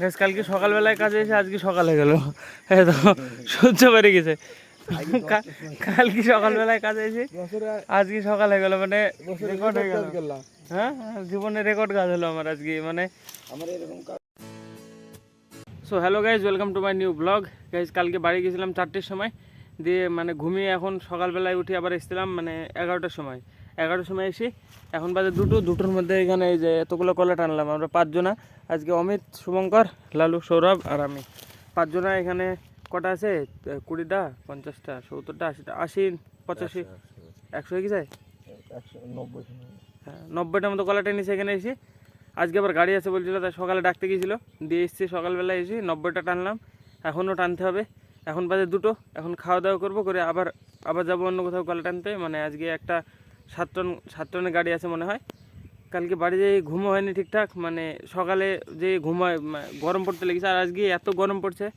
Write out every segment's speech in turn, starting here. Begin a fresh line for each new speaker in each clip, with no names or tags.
Guys কালকে সকালবেলায় কাজে এসে আজকে সকালে গেল। এই তো সহ্য বেড়ে গেছে। কালকে সকালবেলায় কাজে এসে আজকে সকালে গেল মানে রেকর্ড হয়ে গেল। হ্যাঁ জীবনে রেকর্ড কাজ হলো আমার আজকে মানে
আমার এরকম
so hello guys welcome to my new blog guys কালকে বাড়ি গেছিলাম চারটের সময় দিয়ে মানে ঘুমিয়ে এখন সকালবেলায় উঠে আবার এসেছিলাম মানে এগারোটার সময়। এগারোটার সময় এসে এখন বাজে দুটো দুটোর মধ্যে এখানে এই যে এতগুলো কলা টানলাম আমরা পাঁচজনা আজকে অমিত শুভঙ্কর লালু সৌরভ আর আমি। পাঁচজনা এখানে কটা আছে? কুড়িটা পঞ্চাশটা সত্তরটা আশিটা আশি পঁচাশি একশো হয়ে গেছে?
একশো নব্বই
হ্যাঁ নব্বইটার মতো কলা টেনিস এখানে এসে। আজকে আবার গাড়ি আছে বলছিল তাই সকালে ডাকতে গিয়েছিল। দিয়ে এসছি সকালবেলা এসে নব্বইটা টানলাম। এখনও টানতে হবে। এখন বাজে দুটো এখন খাওয়া দাওয়া করব করে আবার আবার যাব অন্য কোথাও কলা টানতে মানে আজকে একটা সাত টন, সাত টনের গাড়ি আছে মনে হয়। কালকে বাড়ি যেয়ে ঘুমও হয়নি ঠিকঠাক মানে সকালে যে ঘুমায় মা- গরম পড়তে লেগেছে। আর আজকে এত গরম পড়ছে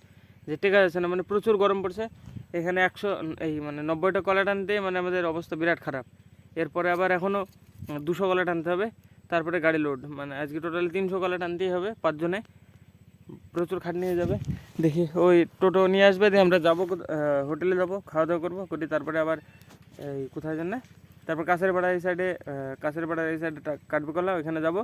যে টেকা যাচ্ছে না মানে প্রচুর গরম পড়ছে। এখানে একশো, এই মানে নব্বইটা কলা টানতে মানে আমাদের অবস্থা বিরাট খারাপ। এরপরে আবার এখনও দুশো কলা টানতে হবে, তারপরে গাড়ি লোড মানে আজকে টোটালি তিনশো কলা টানতেই হবে পাঁচজনে। প্রচুর খাটনি হয়ে যাবে। দেখি ওই টোটো নিয়ে আসবে, দিয়ে আমরা যাব হোটেলে যাব খাওয়া দাওয়া করব, করি তারপরে আবার, এই, কোথায় জান তারপর কাছের পাড়া এই সাইডে কাছের পাড়া এই সাইডে কাটবে কলা ওইখানে যাব।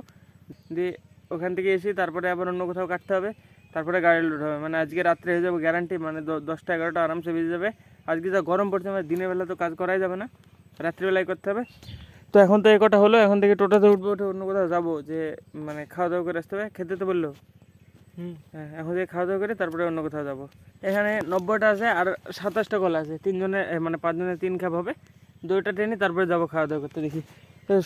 দিয়ে ওখান থেকে এসে তারপরে আবার অন্য কোথাও কাটতে হবে। তারপরে গাড়ি লোড হবে। মানে আজকে রাত্রে হয়ে যাবে গ্যারান্টি মানে দশটা এগারোটা আরামসে বেজে যাবে। আজকে যা গরম পড়ছে মানে দিনের বেলা তো কাজ করাই যাবে না। রাত্রিবেলায় করতে হবে। তো এখন তো এই কটা হলো এখন থেকে টোটোতে উঠবো উঠে অন্য কোথাও যাব যে মানে খাওয়া দাওয়া করে আসতে হবে। খেতে তো বলল। হ্যাঁ এখন থেকে খাওয়া দাওয়া করে তারপরে অন্য কোথাও যাব। এখানে নব্বইটা আছে আর সাতাশটা কলা আছে। তিনজনের মানে পাঁচজনের তিন খাপ হবে। দুইটা ট্রেনে, তারপরে যাব খাওয়া দাওয়া করতে। দেখি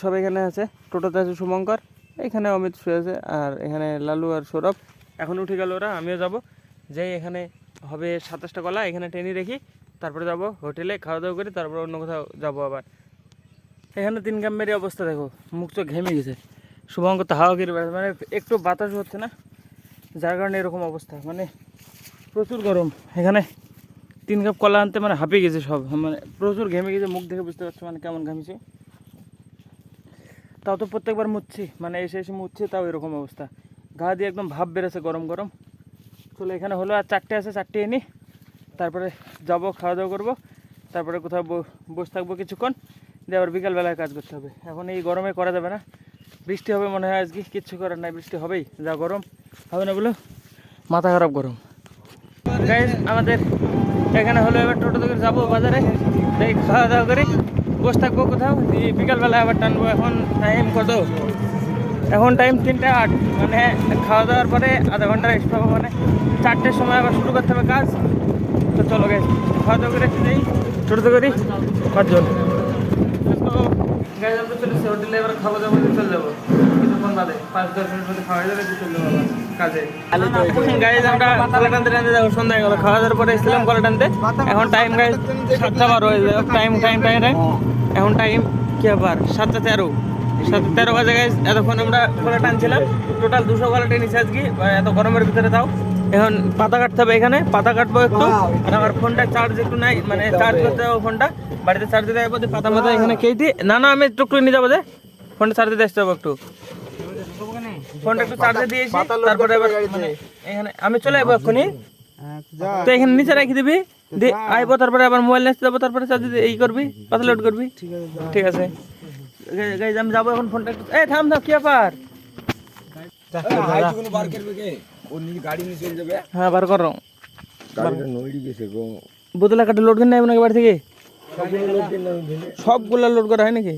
সব এখানে আছে। টোটোতে আছে শুভঙ্কর, এখানে অমিত শুয়ে আছে, আর এখানে লালু আর সৌরভ। এখন উঠে গেল ওরা, আমিও যাব। যাই, এখানে হবে সাতাশটা কলা, এখানে ট্রেনে রেখি তারপরে যাব হোটেলে, খাওয়া দাওয়া করে, তারপরে অন্য কোথাও যাব আবার। এখানে তিন গ্রামেরই অবস্থা, দেখো, মুখ চোখ ঘেমে গেছে। শুভঙ্কর তো হাওয়া বেড়াচ্ছে মানে একটু বাতাস হচ্ছে না? যার কারণে এরকম অবস্থা মানে প্রচুর গরম এখানে। তিন কাপ কলা আনতে মানে হাঁপিয়ে গেছে সব। মানে প্রচুর ঘেমে গেছে, মুখ দেখে বুঝতে পারছ মানে কেমন ঘামিছে তাও তো প্রত্যেকবার মুচ্ছি মানে এসে এসে মুচ্ছি, তাও এরকম অবস্থা। গা দিয়ে একদম ভাব বেড়েছে গরম গরম। চলো এখানে হলো আর চারটে আছে, চারটে এনে তারপরে যাব, খাওয়া দাওয়া করব। তারপরে কোথাও বসে থাকব কিছুক্ষণ। দিয়ে আবার বিকালবেলায় কাজ করতে হবে। এখন এই গরমে করা যাবে না। বৃষ্টি হবে মনে হয় আজকে, কিচ্ছু করার নাই, বৃষ্টি হবেই, যা গরম। হবে না বলো? মাথা খারাপ গরম। গাইজ আমাদের এখানে হলো এবার টোটো থেকে যাব বাজারে। এই খাওয়া দাওয়া করে। বসে থাকব কোথাও। দিয়ে বিকালবেলায় আবার টানবো। এখন টাইম কত? এখন টাইম তিনটে আট। মানে খাওয়া দাওয়ার পরে আধা ঘণ্টা রেস্ট পাবো মানে। চারটের সময় আবার শুরু করতে হবে কাজ। তো চলো গাইজ খাওয়া দাওয়া করে একটু যাই টোটোতে করি। পাঁচজন। তো গাইজ আমরা চলে এসেছি হোটেলে। এবার খাওয়া দাওয়া করে চলে যাব। কিছুক্ষণ বাদে পাঁচ দশ মিনিট মধ্যে খাওয়া যাবে দিয়ে চলে কাজে। গাইজ আমরা কলা টানতে টানতে যাব সন্ধ্যা গেল। খাওয়া দাওয়ার পরে এসেছিলাম কলা টানতে। এখন টাইম গাইজ সাতটা বারো টাইম টাইম টাইম টাইম এখন টাইম কি আবার? সাতটা তেরো। সাতটা তেরো বাজে গাইজ এতক্ষণ আমরা কলা টানছিলাম। টোটাল দুশো কলা টেনিস আজকে। এত গরমের ভিতরে তাও। এখন পাতা কাটতে হবে এখানে। পাতা কাটবো একটু। আর আমার ফোনটা চার্জ একটু নাই। মানে চার্জ করতে হবে ফোনটা। বাড়িতে চার্জ দিতে হবে পাতা মাথা এখানে কেটে না না আমি একটু নিয়ে যাব যে। ফোনটা চার্জ দিতে আসতে হবে একটু। ফোনটা একটু চার্জে দিয়েছি তারপরে এবার মানে এখানে আমি চলে যাব এক্ষুনি। তো এখানে নিচে রেখে দিবি আইবো তারপরে আবার মোবাইল নিয়ে যাব তারপরে চার্জ দিয়ে এই করবি পাতা লোড করবি। ঠিক আছে গাইজ আমি যাব এখন ফোনটা একটু এই থাম থাম কি ব্যাপার?
কোনো বার করবে কে? ও নিজে গাড়ি নিয়ে চলে যাবে?
হ্যাঁ বার করো। বোতলা কাটে লোড কিনে নাকি বাড়ি থেকে।
সবগুলা
লোড করা হয় নাকি?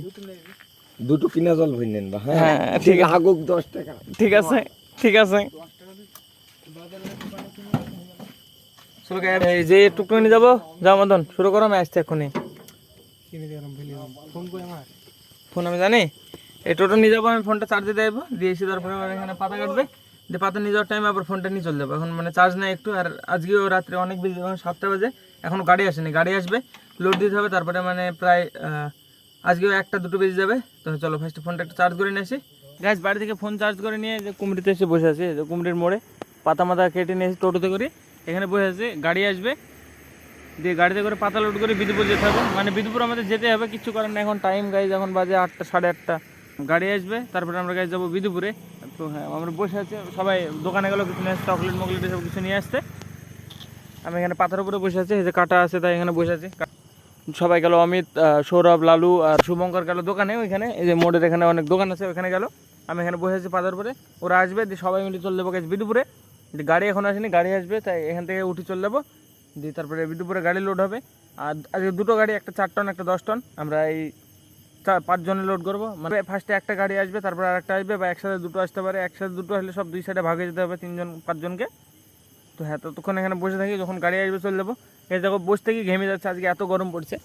দুটো কিনা জল ভরে নেন হ্যাঁ?
হ্যাঁ ঠিক
আগুক দশ টাকা।
ঠিক আছে ঠিক আছে। যে টুকটুক নিয়ে যাব যাও মদন শুরু করো আমি আসছি এক্ষুনি। ফোন আমি জানি? এই টোটো নিয়ে যাব আমি ফোনটা চার্জে দেবো দিয়ে এসে তারপরে আবার এখানে পাতা কাটবে। দিয়ে পাতা নিয়ে যাওয়ার টাইমে আবার ফোনটা নিয়ে চলে যাব। এখন মানে চার্জ নেই একটু আর আজকেও রাত্রে অনেক বেশি সাতটা বাজে এখনও গাড়ি আসেনি। গাড়ি আসবে লোড দিতে হবে তারপরে মানে প্রায় আজকেও একটা, দুটো বেজে যাবে। তো চলো ফার্স্ট ফোনটা একটু চার্জ করে নিয়ে আসি। গ্যাস বাড়ি থেকে ফোন চার্জ করে নিয়ে যে কুমড়িতে এসে বসে আছি। যে কুমড়ির মোড়ে পাতা মাথা কেটে নিয়ে এসে টোটোতে করে। এখানে বসে আছে, গাড়ি আসবে। দিয়ে গাড়িতে করে পাতা লোড করে বিদুপুর যেতে হবে। মানে বিদুপুর আমাদের যেতে হবে, কিছু করার না এখন টাইম গাইজ এখন বাজে আটটা, সাড়ে আটটা। গাড়ি আসবে, তারপরে আমরা গাইজ যাব বিদুপুরে। তো হ্যাঁ আমরা বসে আছি, সবাই দোকানে গেলো, কিছু নিয়ে আসছে চকলেট মকলেট এসব কিছু নিয়ে আসতে আমি এখানে পাথর উপরে বসে আছি, এই যে কাটা আছে, তাই এখানে বসে আছি। সবাই গেল অমিত সৌরভ, লালু আর শুভঙ্কর গেল দোকানে ওইখানে। এই যে মোড়ের এখানে অনেক দোকান আছে, ওইখানে গেল। আমি এখানে বসে আছি পাথর উপরে। ওরা আসবে, দিয়ে সবাই মিলে চলে যাব গেছে বিদুপুরে। গাড়ি এখন আসেনি, গাড়ি আসবে, তাই এখান থেকে উঠে চলে যাব। দিয়ে তারপরে বিদুপুরে গাড়ি লোড হবে। আর আজকে দুটো গাড়ি, একটা চার টন একটা দশ টন আমরা এই পাঁচজনে লোড করব। মানে ফার্স্টে একটা গাড়ি আসবে, তারপর আর একটা আসবে, বা একসাথে দুটো আসতে পারে। একসাথে দুটো হলে সব দুই সাইডে ভাগে যেতে হবে তিনজন, পাঁচজনকে। তো হ্যাঁ ততক্ষণ এখানে বসে থাকি, যখন গাড়ি আসবে চলে যাব। এই দেখো বসে থেকে ঘেমে যাচ্ছে? আজকে এত গরম পড়ছে।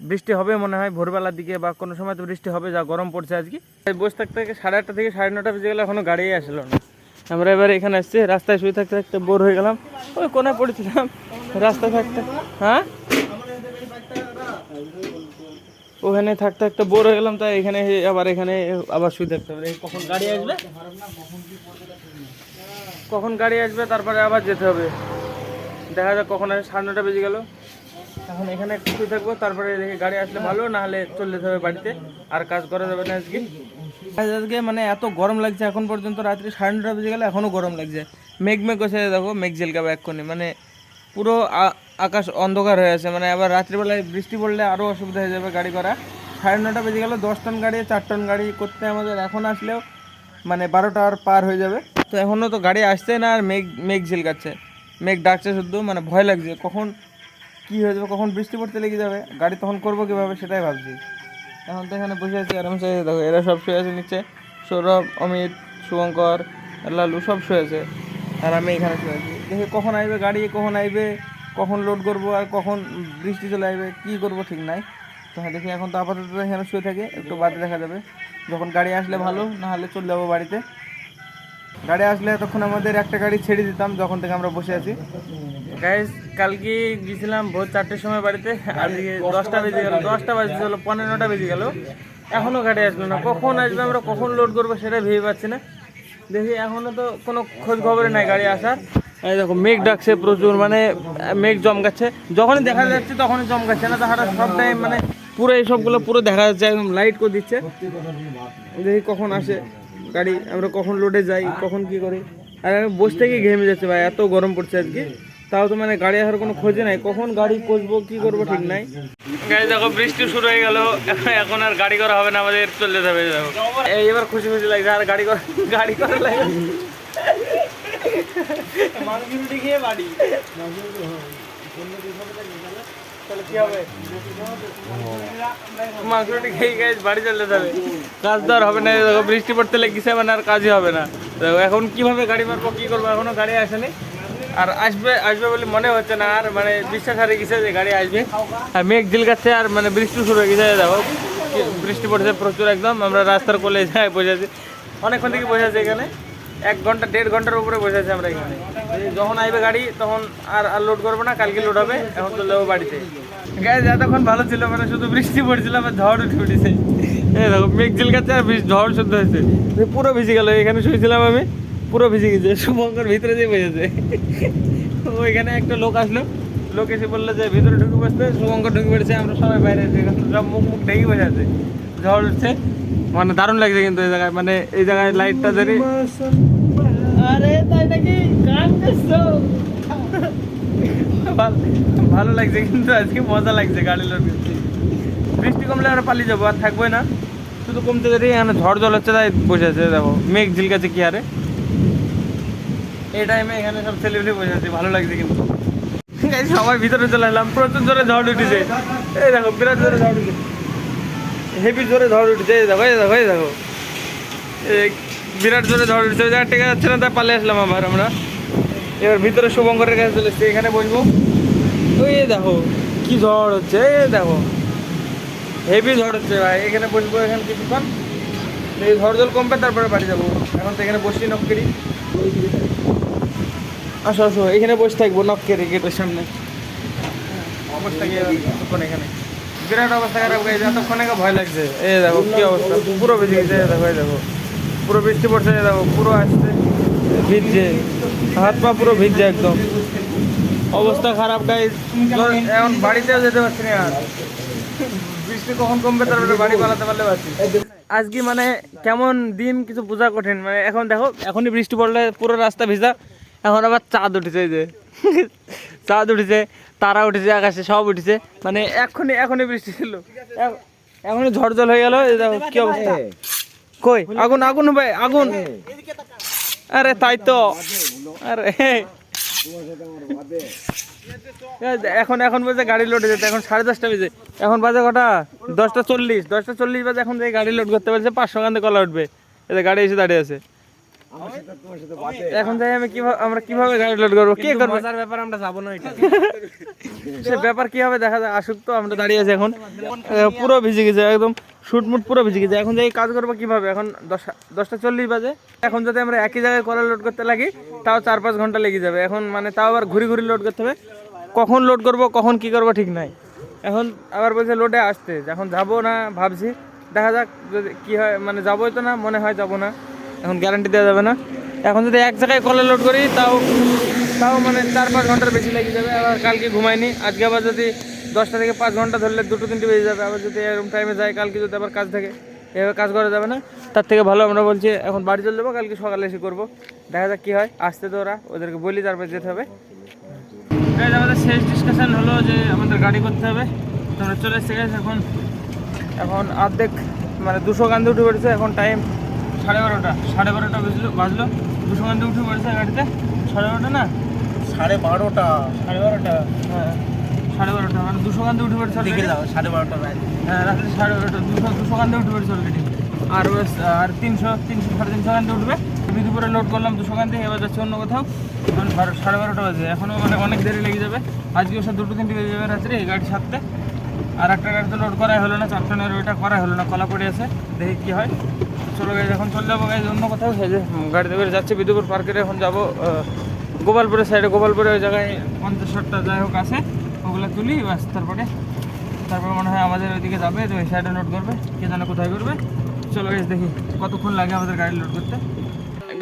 বৃষ্টি হবে মনে হয় ভোরবেলার দিকে বা কোনো সময় তো বৃষ্টি হবে, যা গরম পড়ছে আজকে। বসে থাকতে থাকতে সাড়ে আটটা থেকে সাড়ে নটা বেজে গেলে, এখনও গাড়ি আসলো না। আমরা এবার এখানে আসছি, রাস্তায় শুয়ে থাকতে থাকতে বোর হয়ে গেলাম। ওই কোনায় পড়েছিলাম, রাস্তায় থাকতে। হ্যাঁ? ওখানে থাকতে থাকতে বোর হয়ে গেলাম, তাই এখানে আবার এখানে আবার শুয়ে থাকতে হবে। কখন গাড়ি আসবে? কখন গাড়ি আসবে, তারপরে আবার যেতে হবে। দেখা যাক কখন আসে সাড়ে নটা বেজে গেল। এখন এখানে একটু থাকব, তারপরে দেখি গাড়ি আসলে ভালো না হলে চলে যেতে হবে বাড়িতে। আর কাজ করা যাবে না আজকে। আজ আজকে মানে এত গরম লাগছে, এখন পর্যন্ত রাত্রি সাড়ে নটা বেজে গেলে এখনও গরম লাগছে। মেঘ মেঘ কষে দেখো, মেঘ ঝেলকাবে এক্ষুনি। মানে পুরো আকাশ অন্ধকার হয়ে আছে। মানে আবার রাত্রিবেলায় বৃষ্টি পড়লে আরও অসুবিধা হয়ে যাবে গাড়ি করা সাড়ে নটা বেজে গেল, দশ টন গাড়ি, চার টন গাড়ি করতে আমাদের এখন আসলেও মানে বারোটা আর পার হয়ে যাবে। তো এখনও তো গাড়ি আসছে না, আর মেঘ মেঘ ঝিলকাচ্ছে। মেঘ ডাকছে শুধু মানে ভয় লাগছে। কখন কি হয়ে যাবে, কখন বৃষ্টি পড়তে লেগে যাবে, গাড়ি তখন করব কীভাবে সেটাই ভাবছি। এখন তো এখানে বসে আছি, আরামসে দেখো, এরা সব শুয়ে আছে নিচে। সৌরভ, অমিত, শুভঙ্কর, লালু সব শুয়ে আছে। আর আমি এখানে শুয়ে আছি। দেখি কখন আসবে গাড়ি, কখন আসবে কখন লোড করব আর কখন বৃষ্টি চলে আসবে কী করব ঠিক নাই। তো হ্যাঁ দেখি এখন তো আপাতত এখানে শুয়ে থাকে, একটু বাদে দেখা যাবে। যখন গাড়ি আসলে ভালো না হলে চলে যাব বাড়িতে। গাড়ি আসলে তখন আমাদের একটা গাড়ি ছেড়ে দিতাম, যখন থেকে আমরা বসে আছি। গাইজ কালকে গেছিলাম ভোর চারটের সময় বাড়িতে আজকে দশটা বেজে গেল, দশটা বাজতে হলো পনেরোটা বেজে গেল। এখনও গাড়ি আসবে না, কখন আসবে আমরা, কখন লোড করব সেটা ভেবে পাচ্ছি না। দেখি এখনও তো কোনো খোঁজ খবরে নাই গাড়ি আসার। এই দেখো, মেঘ ডাকছে প্রচুর মানে মেঘ জমকাচ্ছে। যখনই দেখা যাচ্ছে তখনই জমকাচ্ছে, না তাহারা সব টাইম মানে পুরো এই সবগুলো পুরো দেখা যাচ্ছে, একদম লাইট করে দিচ্ছে। দেখি কখন আসে। গাড়ি আমরা কখন লোডে যাই কখন কি করি? আর আমি বসে থেকে ঘেমে যাচ্ছে ভাই এত গরম পড়ছে আজকে। তাও তো মানে গাড়ি আসার কোনো খোঁজে নাই কখন গাড়ি কষবো কি করব ঠিক নাই। গাড়ি দেখো বৃষ্টি শুরু হয়ে গেল এখন আর গাড়ি করা হবে না আমাদের চলে যেতে হবে দেখো। এবার খুশি খুশি লাগছে আর গাড়ি করা গাড়ি করা লাগে খেয়ে বাড়ি। মাংসটি খেয়ে গেছে বাড়ি চলে যাবে। কাজ তো হবে না দেখো বৃষ্টি পড়তে লেগেছে মানে আর কাজই হবে না। দেখো, এখন কীভাবে গাড়ি মারবো, কি করব, এখনও গাড়ি আসেনি। আর আসবে আসবে বলে মনে হচ্ছে না, আর মানে বিশ্বাস হারিয়ে গেছে যে গাড়ি আসবে। আর মেঘ ঝিলকাচ্ছে, আর মানে বৃষ্টি শুরু হয়ে গেছে দেখো। বৃষ্টি পড়ছে প্রচুর একদম, আমরা রাস্তার কোলে যাই, বসে অনেকক্ষণ থেকে বসে আছি এখানে। এক ঘণ্টা, দেড় ঘণ্টার উপরে বসে আছি আমরা এখানে। যখন আইবে গাড়ি, তখন আর আর লোড করব না, কালকে লোড হবে, এখন চলে যাব বাড়িতে। গায়ে যতক্ষণ ভালো ছিল মানে শুধু বৃষ্টি পড়ছিল আর ঝড় উঠে উঠেছে। দেখো, মেঘ ঝিলকাচ্ছে আর ঝড় শুদ্ধ হয়েছে। পুরো ভিজে গেল, এখানে শুয়েছিলাম আমি, পুরো ভিজে গেছে, শুভঙ্কর ভিতরে যেয়ে বসেছে ওইখানে একটা লোক আসলো, লোক এসে বলল যে, ভিতরে ঢুকে বসতে। শুভঙ্কর ঢুকে পড়েছে, আমরা সবাই বাইরে সব মুখ মুখ ঢেকে বসে আছে। ঝড় উঠছে মানে দারুণ লাগছে কিন্তু এই জায়গায় মানে এই জায়গায় লাইটটা ধরে আরে, তাই নাকি? গান ভালো লাগছে কিন্তু, আজকে মজা লাগছে গাড়ি লোড করতে বৃষ্টি কমলে আমরা পালিয়ে যাব, আর থাকবোই না। শুধু কমতে দেরি, এখানে ঝড় জল হচ্ছে, তাই বসে আছে, দেখো। মেঘ ঝিলকাছে কি আরে। এই টাইমে এখানে সব ছেলেগুলি বসে আছে, ভালো লাগছে কিন্তু। সবাই ভিতরে চলে এলাম, প্রচুর জোরে ঝড় উঠেছে। এই দেখো, বিরাট জোরে ঝড় উঠেছে। হেভি জোরে ঝড় উঠেছে, এই দেখো এই দেখো এই দেখো। বিরাট জোরে ঝড় উঠেছে ওই জায়গা টেকা যাচ্ছে না তাই পালিয়ে আসলাম আবার আমরা। এবার ভিতরে শুভঙ্করের কাছে চলে এসছি, এখানে বসবো। ওই দেখো, কি ঝড় হচ্ছে, এই দেখো। হেভি ঝড় হচ্ছে ভাই, এখানে বসবো এখানে কিছুক্ষণ। এই ঝড় জল কমবে, তারপরে বাড়ি যাব। এখন তো এখানে বসি নককেরি আসো আসো, এখানে বসে থাকব নককেরি গেটের সামনে। অবস্থা কিছুক্ষণ এখানে। বিরাট অবস্থা খারাপ গেছে এতক্ষণ ভয় লাগছে। এই দেখো, কি অবস্থা? পুরো ভিজে গেছে দেখো, এই দেখো। পুরো বৃষ্টি পড়ছে দেখো, পুরো আসছে, ভিজছে, হাত পা পুরো ভিজছে একদম। অবস্থা খারাপ গাই এখন বাড়িতেও যেতে পারছি না আর। বৃষ্টি কখন কমবে তারপরে বাড়ি পালাতে পারলে পারছি আজকে মানে কেমন দিন, কিছু বোঝা কঠিন। মানে এখন দেখো, এখনই বৃষ্টি পড়লে পুরো রাস্তা ভিজা। এখন আবার চাঁদ উঠেছে যে। চাঁদ উঠেছে, তারা উঠেছে, আকাশে সব উঠেছে। মানে এখনই এখনই বৃষ্টি ছিল। এখ- এখনই ঝড় জল হয়ে গেল কি অবস্থা। কই? আগুন আগুন ভাই, আগুন। আরে, তাই তো। আরে এখন এখন বাজে গাড়ি লোড যেতে এখন সাড়ে দশটা বেজে। এখন বাজে কটা? দশটা চল্লিশ। দশটা চল্লিশ বাজে এখন যে গাড়ি লোড করতে পারছে, পাঁচশো গান্ধে কলা উঠবে। এদের গাড়ি এসে দাঁড়িয়ে আছে। এখন যাই আমি কীভাবে আমরা কীভাবে গাড়ি লোড করব? কে করবে?
মজার ব্যাপার আমরা যাব না এটা।
সে ব্যাপার কি হবে দেখা যায়? আসুক তো আমরা দাঁড়িয়ে আছি এখন। পুরো ভিজে গেছে একদম শুটমুট পুরো ভিজে গেছে। এখন যাই কাজ করব কীভাবে? এখন দশ দশটা চল্লিশ বাজে। এখন যদি আমরা একই জায়গায় কলা লোড করতে লাগি তাও চার পাঁচ ঘণ্টা লেগে যাবে। এখন মানে তাও আবার ঘুরি ঘুরি লোড করতে হবে। কখন লোড করব কখন কি করব ঠিক নাই। এখন আবার বলছে লোডে আসতে। এখন যাব না ভাবছি। দেখা যাক যদি কি হয় মানে যাবোই তো না মনে হয় যাব না। এখন গ্যারান্টি দেওয়া যাবে না। এখন যদি এক জায়গায় কলে লোড করি, তাও তাও মানে চার পাঁচ ঘণ্টার বেশি লেগে যাবে। আবার কালকে ঘুমাইনি আজকে আবার যদি দশটা থেকে পাঁচ ঘণ্টা ধরলে দুটো তিনটে বেজে যাবে। আবার যদি এরকম টাইমে যায়, কালকে যদি আবার কাজ থাকে, এভাবে কাজ করা যাবে না। তার থেকে ভালো আমরা বলছি, এখন বাড়ি চলে যাব, কালকে সকালে এসে করব। দেখা যাক কী হয়, আসতে তো ওরা, ওদেরকে বলি তারপর যেতে হবে। আমাদের শেষ ডিসকাশন হলো যে আমাদের গাড়ি করতে হবে। তো আমরা চলে এসেছি গাইজ এখন এখন অর্ধেক মানে দুশো গান্ধে উঠে পড়েছে, এখন টাইম সাড়ে বারোটা সাড়ে বারোটা বাজলো বাজলো। দুশো গান্ধে উঠে পড়েছে গাড়িতে। সাড়ে বারোটা না?
সাড়ে বারোটা।
সাড়ে বারোটা হ্যাঁ। সাড়ে বারোটা মানে উঠে পড়েছে।
যাও সাড়ে বারোটা বাজে
হ্যাঁ রাত্রে সাড়ে বারোটা দুশো দুশো গান্ধে উঠে পড়েছে অলরেডি আর আর তিনশো তিনশো সাড়ে তিনশো উঠবে। লোড করলাম দুশো এবার যাচ্ছে অন্য কোথাও। এখন সাড়ে বারোটা বাজে। এখনও মানে অনেক দেরি লেগে যাবে। আজকে ওসব দুটো তিনটে বেজে যাবে রাত্রে এই গাড়ি সারতে আর একটা গাড়িতে লোড করাই হলো না চার টনের ওইটা করাই হলো না, কলা পড়ে আছে, দেখি কী হয়। চলো গাড়ি এখন চলে যাব গাড়ি অন্য কোথাও। সেই যে গাড়িতে করে যাচ্ছে, বিদুপুর পার্কের, এখন যাব গোপালপুরের সাইডে গোপালপুরে ওই জায়গায় পঞ্চাশ ষাটটা যাই হোক আছে, ওগুলো তুলি বাস তারপরে, তারপর মনে হয় আমাদের ওইদিকে যাবে তো ওই সাইডে লোড করবে, কে জানে কোথায় করবে। চলো গাইজ দেখি কতক্ষণ লাগে আমাদের গাড়ি লোড করতে।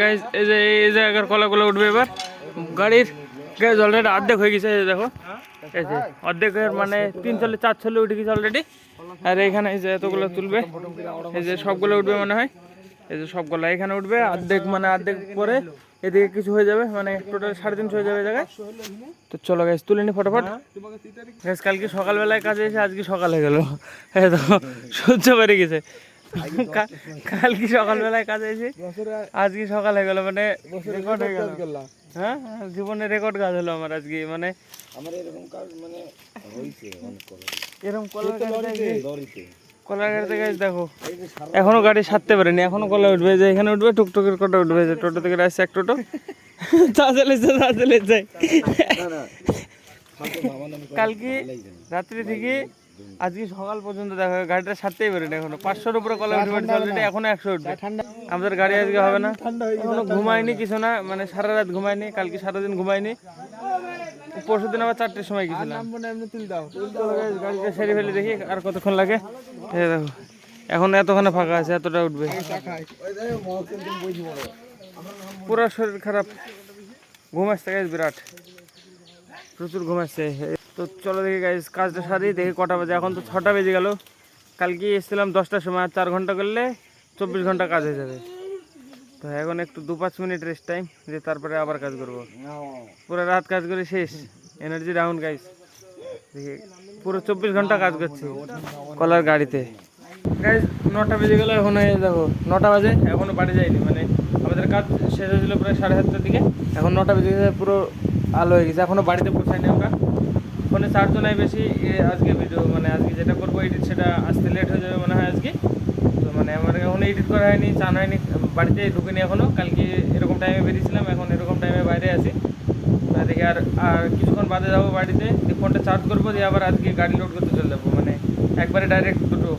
গাইজ এই যে, এই জায়গার কলাগুলো উঠবে এবার। গাড়ির গাইজ অলরেডি অর্ধেক হয়ে গেছে দেখো। অর্ধেকের মানে তিন চলে চার চলে উঠে গেছে অলরেডি আর এখানে এই যে এতগুলো তুলবে, এই যে সবগুলো উঠবে মনে হয়। এই যে সবগুলো এখানে উঠবে, অর্ধেক মানে অর্ধেক পরে এদিকে কিছু হয়ে যাবে মানে টোটাল সাড়ে তিনশো হয়ে যাবে জায়গায়। তো চলো গাইজ তুলে নি ফটাফট। গ্যাস কালকে সকালবেলায় কাজে এসে আজকে সকাল হয়ে গেল। এই তো, সহ্য বেড়ে গেছে। কালকে সকালবেলায় কাজে এসে আজকে সকাল হয়ে গেল মানে রেকর্ড হয়ে গেল। হ্যাঁ জীবনে রেকর্ড কাজ হলো আমার আজকে মানে
আমার এরকম কাজ মানে অনেক কলা
এরকম কলার গাড়িতে কলার গাড়িতে গাছ দেখো এখনও গাড়ি সারতে পারেনি এখনও কলা উঠবে যে এখানে উঠবে টুকটুকের কটা উঠবে যে টোটো থেকে আসছে এক টোটো তা চলে যায় তা চলে যায় কালকে রাত্রি থেকে আজকে সকাল পর্যন্ত দেখো গাড়িটা সারতেই পারেনি এখনও। পাঁচশোর উপরে কলা উঠে অলরেডি এখনও একশো উঠবে। আমাদের গাড়ি আজকে হবে না। এখনও ঘুমায়নি কিছু না মানে সারা রাত ঘুমায়নি কালকে সারাদিন ঘুমায়নি। পরশু দিন আবার চারটের সময় গেছিলাম। গাড়িটা সেরে ফেলে দেখি আর কতক্ষণ লাগে। দেখো এখন এতক্ষণে ফাঁকা আছে এতটা উঠবে। পুরো শরীর খারাপ। ঘুম গাইজ বিরাট। প্রচুর ঘুম আসছে। তো চলো দেখি গাইজ কাজটা সারি, দেখি কটা বাজে। এখন তো ছটা বেজে গেল। কালকে এসেছিলাম দশটার সময়, আর চার ঘণ্টা করলে চব্বিশ ঘণ্টা কাজ হয়ে যাবে। তো এখন একটু দু পাঁচ মিনিট রেস্ট টাইম দিয়ে তারপরে আবার কাজ করব। পুরো রাত কাজ করে শেষ। এনার্জি ডাউন গাইস দেখি, পুরো চব্বিশ ঘণ্টা কাজ করছি কলার গাড়িতে। গাইস নটা বেজে গেল, এখন এই দেখো, নটা বাজে এখনও বাড়ি যায়নি মানে আমাদের কাজ শেষ হয়েছিল প্রায় সাড়ে সাতটার দিকে। এখন নটা বেজে গেছে, পুরো আলো হয়ে গেছে। এখনও বাড়িতে পৌঁছায়নি আমরা। ফোনে চার্জও নাই বেশি আজকে ভিডিও মানে আজকে যেটা করব এডিট সেটা আসতে লেট হয়ে যাবে মনে হয় আজকে। তো মানে আমার এখন এডিট করা হয়নি, চান হয়নি, বাড়িতে ঢুকিনি এখনও কালকে এরকম টাইমে বেরিয়েছিলাম, এখন এরকম টাইমে বাইরে আছি। দেখি আর আর কিছুক্ষণ বাদে যাব বাড়িতে ফোনটা চার্জ করব, দিয়ে আবার আজকে গাড়ি লোড করতে চলে যাব মানে একবারে ডাইরেক্ট দুটো।